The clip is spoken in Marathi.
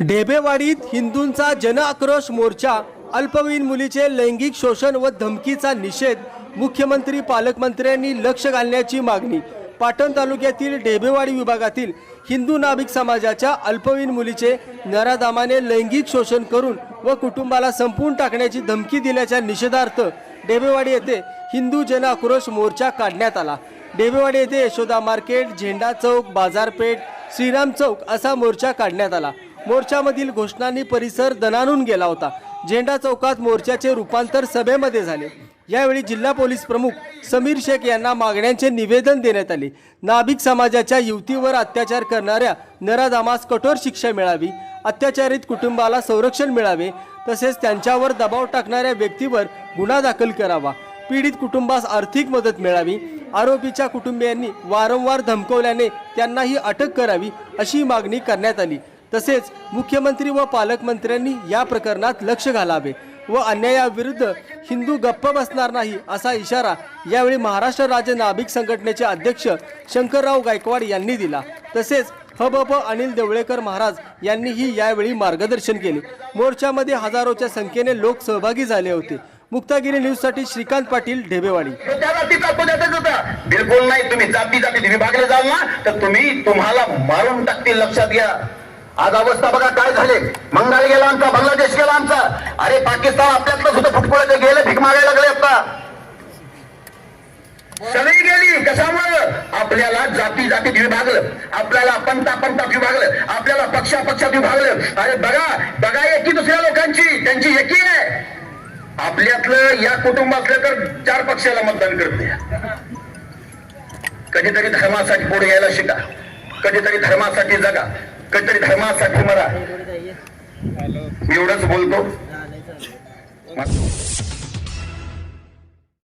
ढेबेवाडीत हिंदूंचा जनआक्रोश मोर्चा अल्पवयीन मुलीचे लैंगिक शोषण व धमकीचा निषेध मुख्यमंत्री पालकमंत्र्यांनी लक्ष घालण्याची मागणी. पाटण तालुक्यातील ढेबेवाडी विभागातील हिंदू नाभिक समाजाच्या अल्पवयीन मुलीचे नराधामाने लैंगिक शोषण करून व कुटुंबाला संपवून टाकण्याची धमकी दिल्याच्या निषेधार्थ ढेबेवाडी येथे हिंदू जनआक्रोश मोर्चा काढण्यात आला. ढेबेवाडी येथे यशोदा मार्केट झेंडा चौक बाजारपेठ श्रीराम चौक असा मोर्चा काढण्यात आला. मोर्चामधील घोषणांनी परिसर दणानून गेला होता. झेंडा चौकात मोर्चाचे रूपांतर सभेमध्ये झाले. यावेळी जिल्हा पोलीस प्रमुख समीर शेख यांना मागण्यांचे निवेदन देण्यात आले. नाभिक समाजाच्या युवतीवर अत्याचार करणाऱ्या नराधामास कठोर शिक्षा मिळावी अत्याचारित कुटुंबाला संरक्षण मिळावे तसेच त्यांच्यावर दबाव टाकणाऱ्या व्यक्तीवर गुन्हा दाखल करावा पीडित कुटुंबास आर्थिक मदत मिळावी आरोपीच्या कुटुंबियांनी वारंवार धमकवल्याने त्यांनाही अटक करावी अशी मागणी करण्यात आली. तसेच मुख्यमंत्री व पालकमंत्र्यांनी या प्रकरणात लक्ष घालावे व अन्यायाविरुद्ध हिंदू गप्प बसणार नाही असा इशारा यावेळी महाराष्ट्र राज्य नाभिक संघटनेचे अध्यक्ष शंकरराव गायकवाड यांनी दिला. तसेच हबप अनिल देवळेकर महाराज यांनीही यावेळी मार्गदर्शन केले. मोर्चामध्ये हजारोच्या संख्येने लोक सहभागी झाले होते. मुक्तागिरी न्यूजसाठी श्रीकांत पाटील ढेबेवाडी. बिलकुल नाही तुम्ही जाती जाती विभागले जाल ना तर तुम्ही तुम्हाला मारून टाकतील लक्षात घ्या. आज अवस्था बघा काय झाले. बंगाल गेला आमचा बांगलादेश गेला आमचा. अरे पाकिस्तान आपल्यातलं सुद्धा फुटकुळे गेले भीक मागायला लागले आता. सगळी गेली कशामुळं? आपल्याला जाती जातीत विभागलं. आपल्याला पंथा पंथात विभागलं. आपल्याला पक्षा पक्षात विभागलं. अरे बघा बघा एकी दुसऱ्या लोकांची. त्यांची एकी आहे आपल्यातलं या कुटुंबातलं तर चार पक्षाला मतदान करते. कधीतरी धर्मासाठी पुढे यायला शिका. कधीतरी धर्मासाठी जगा. कधीतरी धर्मासाठी मरा मी एवढंच बोलतो.